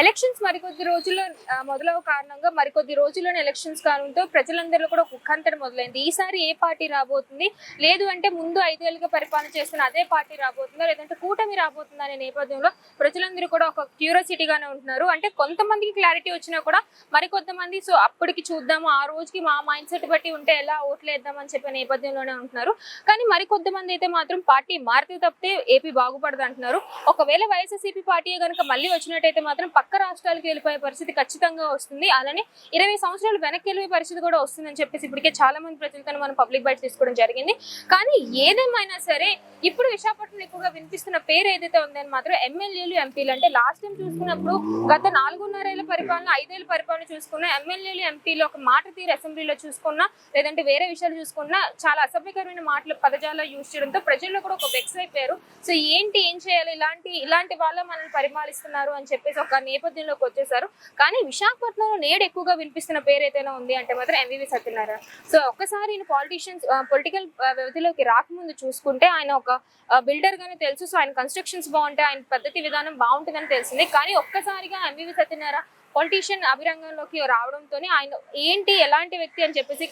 Elections మరికొద్ది రోజుల్లో మొదలవ కారణంగా మరికొద్ది రోజుల్లోనే ఎలక్షన్స్ కావడంతో ప్రజలందరిలో కూడా ఒక మొదలైంది. ఈసారి ఏ పార్టీ రాబోతుంది? లేదు అంటే ముందు ఐదేళ్ళుగా పరిపాలన చేస్తున్న అదే పార్టీ రాబోతుందా? లేదంటే కూటమి రాబోతుందా అనే నేపథ్యంలో ప్రజలందరూ కూడా ఒక క్యూరియాసిటీగానే ఉంటున్నారు. అంటే కొంతమందికి క్లారిటీ వచ్చినా కూడా మరికొంతమంది సో అప్పటికి చూద్దాము ఆ రోజుకి మా మైండ్ సెట్ బట్టి ఉంటే ఎలా ఓట్లేద్దామని చెప్పే నేపథ్యంలోనే ఉంటున్నారు. కానీ మరికొంతమంది అయితే మాత్రం పార్టీ మారితే తప్పితే ఏపీ బాగుపడదు అంటున్నారు ఒకవేళ వైఎస్ఆర్సీపీ పార్టీ కనుక మళ్ళీ వచ్చినట్టయితే మాత్రం పక్క పక్క రాష్ట్రాలకు వెళ్ళిపోయే పరిస్థితి ఖచ్చితంగా వస్తుంది. అలానే ఇరవై సంవత్సరాలు వెనక్కి వెళ్ళిపోయే పరిస్థితి కూడా వస్తుందని చెప్పేసి ఇప్పటికే చాలా మంది ప్రజలతో మనం పబ్లిక్ బయట తీసుకోవడం జరిగింది. కానీ ఏదేమైనా సరే ఇప్పుడు విశాఖపట్నం ఎక్కువగా వినిపిస్తున్న పేరు ఏదైతే ఉందని మాత్రం ఎమ్మెల్యేలు ఎంపీలు అంటే లాస్ట్ టైం చూసుకున్నప్పుడు గత నాలుగున్నరేళ్ళ పరిపాలన ఐదేళ్ళ పరిపాలన చూసుకున్న ఎమ్మెల్యేలు ఎంపీలు ఒక మాట తీరు అసెంబ్లీలో చూసుకున్నా లేదంటే వేరే విషయాలు చూసుకున్నా చాలా అసభ్యకరమైన మాటలు పదజాలు యూజ్ చేయడంతో ప్రజల్లో కూడా ఒక వెక్స్ అయిపోయారు. సో ఏంటి ఏం చేయాలి ఇలాంటి ఇలాంటి వాళ్ళ మనల్ని పరిపాలిస్తున్నారు అని చెప్పేసి ఒక నేపథ్యంలోకి వచ్చేసారు. కానీ విశాఖపట్నంలో నేడు ఎక్కువగా వినిపిస్తున్న పేరు ఏదైనా ఉంది అంటే మాత్రం ఎంవివి సత్యనారాయణ. సో ఒక్కసారి ఈయన పాలిటీషియన్స్ పొలిటికల్ వ్యవధిలోకి రాకముందు చూసుకుంటే ఆయన ఒక బిల్డర్ గానే తెలుసు. సో ఆయన కన్స్ట్రక్షన్స్ బాగుంటాయి ఆయన పద్ధతి విధానం బాగుంటుందని తెలిసింది. కానీ ఒక్కసారిగా ఎంవివి సత్యనారాయణ పొలిటీషియన్ అభిరంగంలోకి రావడంతోనే ఆయన ఏంటి ఎలాంటి వ్యక్తి అని చెప్పేసి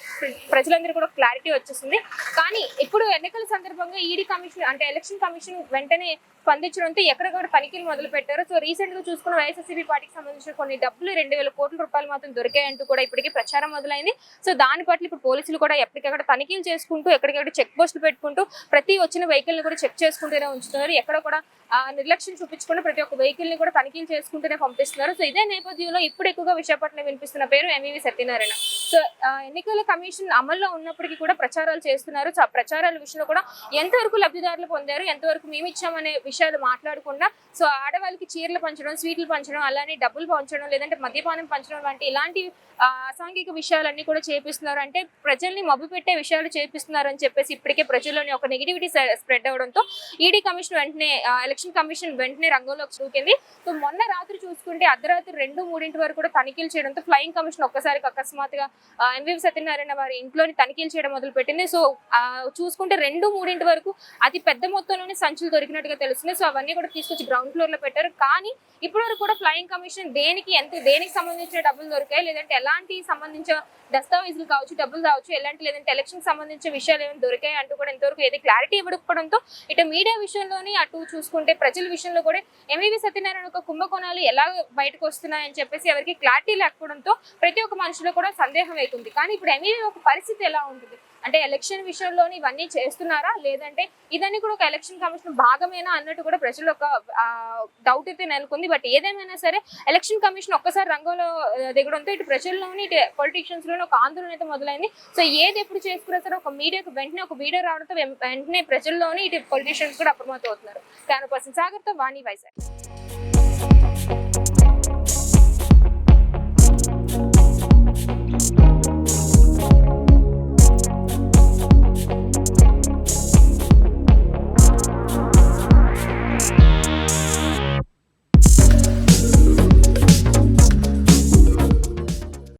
ప్రజలందరూ కూడా క్లారిటీ వచ్చేసింది. కానీ ఇప్పుడు ఎన్నికల సందర్భంగా ఈడీ కమిషన్ అంటే ఎలక్షన్ కమిషన్ వెంటనే స్పందించడంతో ఎక్కడికక్కడ తనిఖీలు మొదలు పెట్టారు సో రీసెంట్గా చూసుకున్న వైఎస్ఆర్సీపీ పార్టీకి సంబంధించిన కొన్ని డబ్బులు రెండు వేల కోట్ల రూపాయలు మాత్రం దొరికాయంటూ కూడా ఇప్పటికే ప్రచారం మొదలైంది. సో దాని పట్ల ఇప్పుడు పోలీసులు కూడా ఎప్పటికక్కడ తనిఖీలు చేసుకుంటూ ఎక్కడికక్కడ చెక్ పోస్టులు పెట్టుకుంటూ ప్రతి వచ్చిన వెహికల్ని కూడా చెక్ చేసుకుంటూనే ఉంచుతున్నారు. ఎక్కడ కూడా నిర్లక్ష్యం చూపించకుండా ప్రతి ఒక్క వెహికల్ని కూడా తనిఖీలు చేసుకుంటూనే పంపిస్తున్నారు. సో ఇదే నేపథ్యంలో ఇప్పుడు ఎక్కువగా విశాఖపట్నం వినిపిస్తున్న పేరు ఎంవివి సత్యనారాయణ. సో ఎన్నికల కమిషన్ అమల్లో ఉన్నప్పటికీ కూడా ప్రచారాలు చేస్తున్నారు. సో ఆ ప్రచారాల విషయంలో కూడా ఎంతవరకు లబ్ధిదారులు పొందారు ఎంతవరకు మేము ఇచ్చామనే విషయాలు మాట్లాడకుండా సో ఆడవాళ్ళకి చీరలు పంచడం స్వీట్లు పంచడం అలానే డబ్బులు పంచడం లేదంటే మద్యపానం పంచడం వంటి ఇలాంటి అసాంఘిక విషయాలన్నీ కూడా చేపిస్తున్నారు. అంటే ప్రజల్ని మబ్బు పెట్టే విషయాలు చేపిస్తున్నారు అని చెప్పేసి ఇప్పటికే ప్రజల్లోని ఒక నెగిటివిటీ స్ప్రెడ్ అవడంతో ఈడీ కమిషన్ వెంటనే ఎలక్షన్ కమిషన్ వెంటనే రంగంలోకి దూకింది. సో మొన్న రాత్రి చూసుకుంటే అర్ధరాత్రి రెండు మూడింటి వరకు కూడా తనిఖీలు చేయడంతో ఫ్లయింగ్ కమిషన్ ఒక్కసారికి అకస్మాత్తుగా ఎంవివి సత్యనారాయణ వారి ఇంట్లోని తనిఖీలు చేయడం మొదలు పెట్టింది సో చూసుకుంటే రెండు మూడింటి వరకు అతి పెద్ద మొత్తంలోనే సంచులు దొరికినట్టుగా తెలుస్తుంది. సో అవన్నీ కూడా తీసుకొచ్చి గ్రౌండ్ ఫ్లోర్లో పెట్టారు. కానీ ఇప్పటి వరకు కూడా ఫ్లయింగ్ కమిషన్ దేనికి ఎంత దేనికి సంబంధించిన డబ్బులు దొరికాయి? లేదంటే ఎలాంటి సంబంధించిన దస్తావేజులు కావచ్చు డబ్బులు కావచ్చు ఎలాంటి లేదంటే ఎలక్షన్ సంబంధించిన విషయాలు ఏమైనా దొరికాయి అంటూ కూడా ఇంతవరకు ఏది క్లారిటీ ఇవ్వకపోవడంతో ఇటు మీడియా విషయంలోని అటు చూసుకుంటే ప్రజల విషయంలో కూడా ఎంవివి సత్యనారాయణ యొక్క కుంభకోణాలు ఎలా బయటకు వస్తున్నాయని చెప్పేసి ఎవరికి క్లారిటీ లేకపోవడంతో ప్రతి ఒక్క మనుషులు కూడా సందేహం అవుతుంది. కానీ ఇప్పుడు ఎంవివి ఒక పరిస్థితి ఎలా ఉంటుంది? అంటే ఎలక్షన్ విషయంలోని ఇవన్నీ చేస్తున్నారా? లేదంటే ఇదన్నీ కూడా ఒక ఎలక్షన్ కమిషన్ భాగమేనా అన్నట్టు కూడా ప్రజలు ఒక డౌట్ అయితే నెలకొంది. బట్ ఏదేమైనా సరే ఎలక్షన్ కమిషన్ ఒక్కసారి రంగంలో దగ్గర దిగడంతో ఇటు ప్రజల్లోని ఇటు పొలిటీషియన్స్లోని ఒక ఆందోళన అయితే మొదలైంది. సో ఏది ఎప్పుడు చేసుకున్నా ఒక మీడియాకు వెంటనే ఒక వీడియో రావడంతో వెంటనే ప్రజల్లోని ఇటు పొలిటీషియన్స్ కూడా అప్రమత్తం అవుతున్నారు క్యాన్ పర్సన్ సాగర్తో వాణి వైజాగ్.